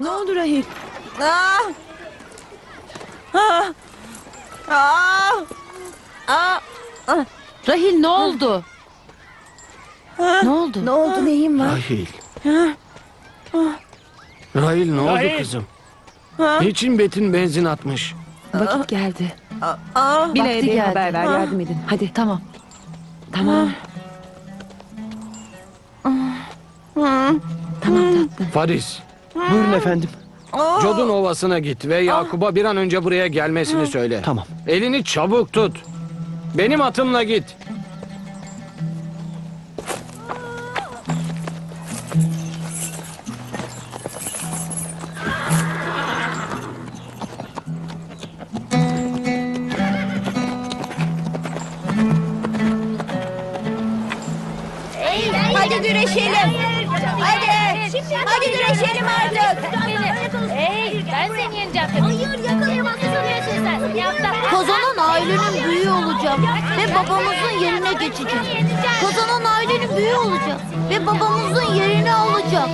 Ne oldu Rahil? Ah! Ah! Ah! Ah! Ah! Rahil ne oldu? ne oldu? Ne oldu neyin var? Rahil. Rahil ne oldu Rahil. kızım? Niçin Betin benzin atmış? Vakit geldi. Bilal'e Vakti bir geldi. haber ver yardım edin. Hadi. Tamam. Tamam. tamam tatlım. Faris, Buyurun efendim. Codun Ovası'na git ve Yakup'a bir an önce buraya gelmesini söyle. Tamam. Elini çabuk tut. Benim atımla git. Hadi. Hadi güreşelim artık. Hey, ben seni yeneceğim. Tabii. Hayır, yakalayamazsın sen. Kazanan ailenin büyüğü olacağım ve babamızın yerine geçeceğim. Kazanan ailenin büyüğü olacak ve babamızın yerini alacak.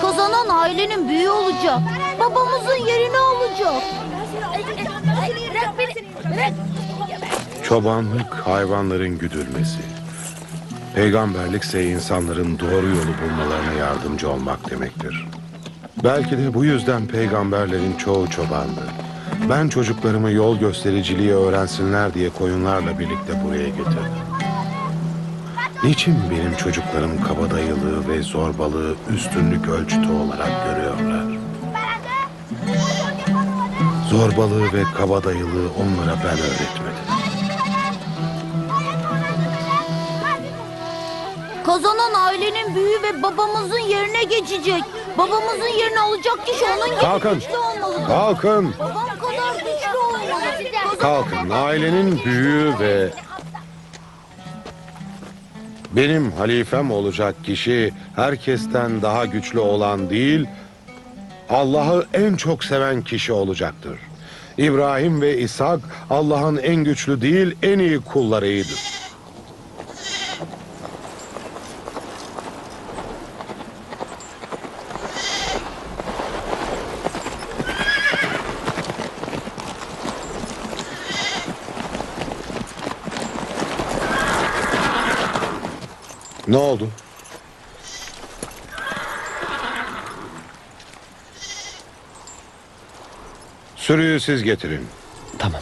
Kazanan ailenin büyüğü olacak. Babamızın yerini alacak. Çobanlık hayvanların güdülmesi. Peygamberlikse insanların doğru yolu bulmalarına yardımcı olmak demektir. Belki de bu yüzden peygamberlerin çoğu çobandı. Ben çocuklarımı yol göstericiliği öğrensinler diye koyunlarla birlikte buraya getirdim. Niçin benim çocuklarım kabadayılığı ve zorbalığı üstünlük ölçütü olarak görüyorlar? Zorbalığı ve kabadayılığı onlara ben öğretmedim. Kazanan ailenin büyüğü ve babamızın yerine geçecek. Babamızın yerini alacak kişi onun gibi Kalkın. güçlü olmalı. Kalkın, Babam kadar güçlü olmalı. kalkın. Ailenin büyüğü ve benim halifem olacak kişi herkesten daha güçlü olan değil, Allah'ı en çok seven kişi olacaktır. İbrahim ve İshak Allah'ın en güçlü değil, en iyi kullarıydı. Ne oldu? Sürüyü siz getirin. Tamam.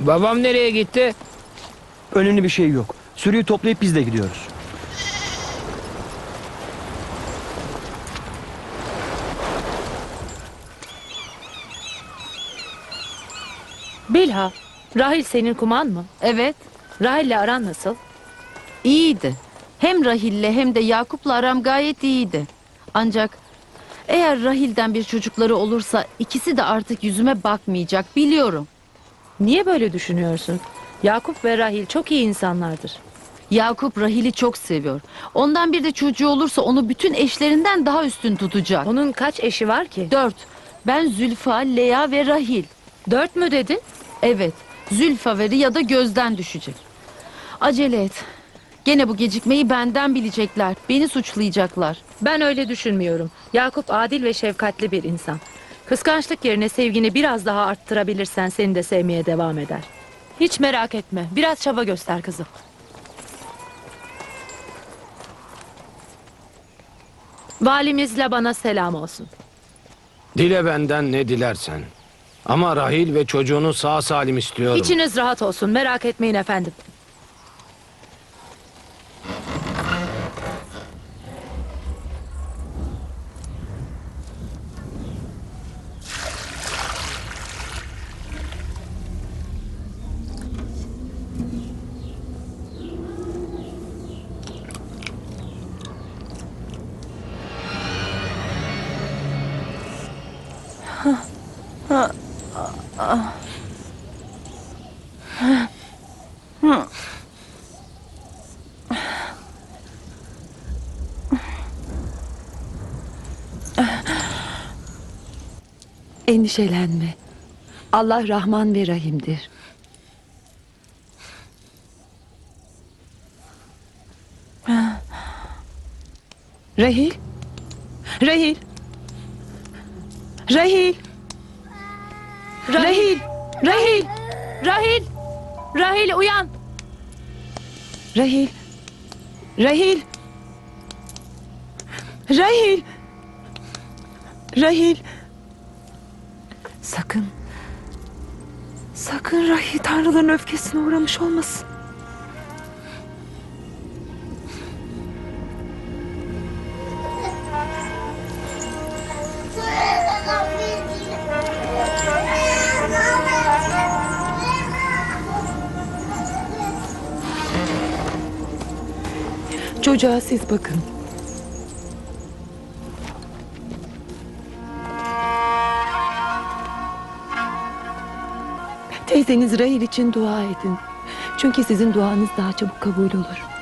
Babam nereye gitti? Önemli bir şey yok. Sürüyü toplayıp biz de gidiyoruz. Bilha, Rahil senin kuman mı? Evet, Rahil'le aran nasıl? iyiydi. Hem Rahil'le hem de Yakup'la aram gayet iyiydi. Ancak eğer Rahil'den bir çocukları olursa ikisi de artık yüzüme bakmayacak biliyorum. Niye böyle düşünüyorsun? Yakup ve Rahil çok iyi insanlardır. Yakup Rahil'i çok seviyor. Ondan bir de çocuğu olursa onu bütün eşlerinden daha üstün tutacak. Onun kaç eşi var ki? Dört. Ben Zülfa, Leya ve Rahil. Dört mü dedin? Evet, Zülfa ve ya da gözden düşecek. Acele et. Gene bu gecikmeyi benden bilecekler. Beni suçlayacaklar. Ben öyle düşünmüyorum. Yakup adil ve şefkatli bir insan. Kıskançlık yerine sevgini biraz daha arttırabilirsen seni de sevmeye devam eder. Hiç merak etme. Biraz çaba göster kızım. Valimizle bana selam olsun. Dile benden ne dilersen. Ama Rahil ve çocuğunu sağ salim istiyorum. İçiniz rahat olsun. Merak etmeyin efendim. Endişelenme. Allah Rahman ve Rahim'dir. Rahil. Rahil. Rahil. Rahil! Rahil! Rahil! Rahil uyan! Rahil. Rahil. Rahil. Rahil. Sakın. Sakın Rahil tanrıların öfkesine uğramış olmasın. Çocuğa siz bakın. Teyzeniz Rahil için dua edin. Çünkü sizin duanız daha çabuk kabul olur.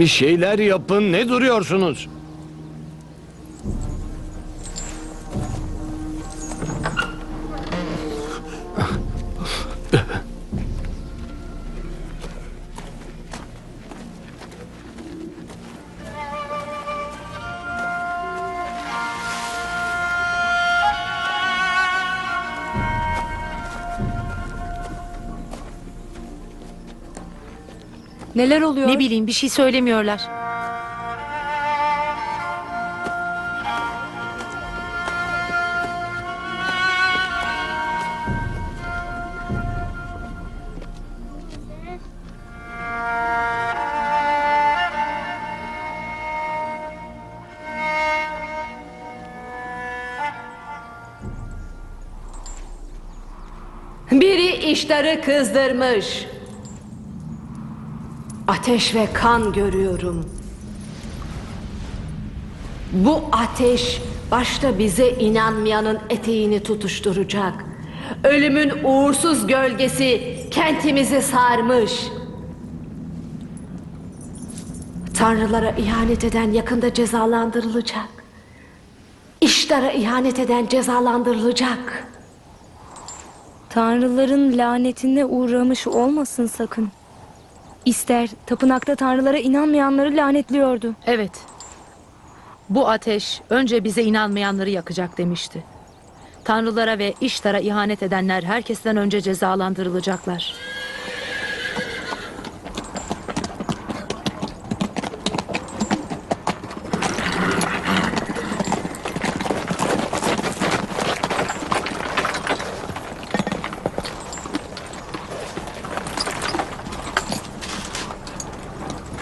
Bir şeyler yapın. Ne duruyorsunuz? Neler oluyor? Ne bileyim bir şey söylemiyorlar. Biri iştarı kızdırmış. Ateş ve kan görüyorum. Bu ateş başta bize inanmayanın eteğini tutuşturacak. Ölümün uğursuz gölgesi kentimizi sarmış. Tanrılara ihanet eden yakında cezalandırılacak. İştara ihanet eden cezalandırılacak. Tanrıların lanetine uğramış olmasın sakın. İster tapınakta tanrılara inanmayanları lanetliyordu. Evet. Bu ateş önce bize inanmayanları yakacak demişti. Tanrılara ve iştara ihanet edenler herkesten önce cezalandırılacaklar.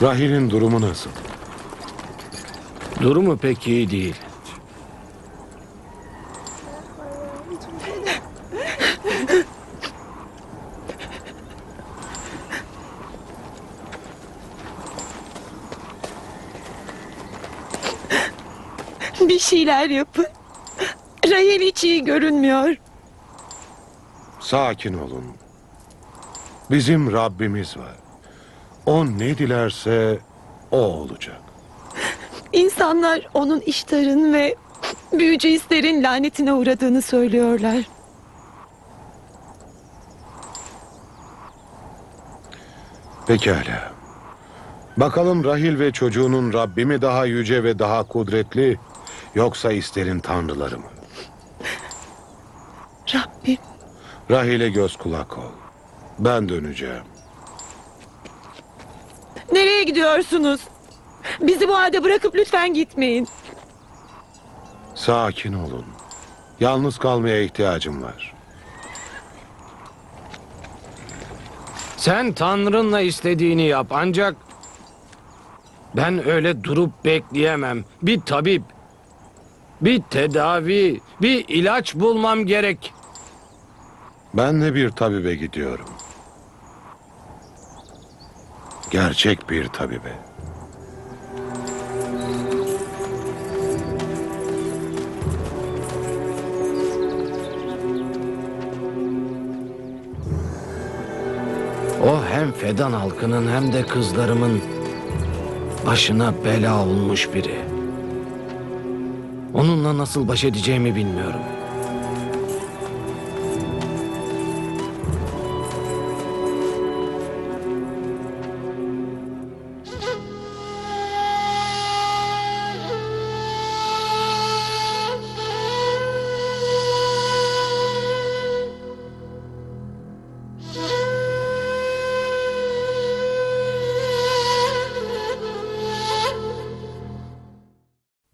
Rahil'in durumu nasıl? Durumu pek iyi değil. Bir şeyler yapın. Rahil hiç iyi görünmüyor. Sakin olun. Bizim Rabbimiz var. O ne dilerse o olacak. İnsanlar onun iştarın ve büyücü hislerin lanetine uğradığını söylüyorlar. Pekala. Bakalım Rahil ve çocuğunun Rabbi mi daha yüce ve daha kudretli yoksa isterin tanrıları mı? Rabbim Rahil'e göz kulak ol. Ben döneceğim. Nereye gidiyorsunuz? Bizi bu halde bırakıp lütfen gitmeyin. Sakin olun. Yalnız kalmaya ihtiyacım var. Sen Tanrınla istediğini yap ancak ben öyle durup bekleyemem. Bir tabip, bir tedavi, bir ilaç bulmam gerek. Ben de bir tabibe gidiyorum. Gerçek bir tabibe. O hem Fedan halkının hem de kızlarımın başına bela olmuş biri. Onunla nasıl baş edeceğimi bilmiyorum.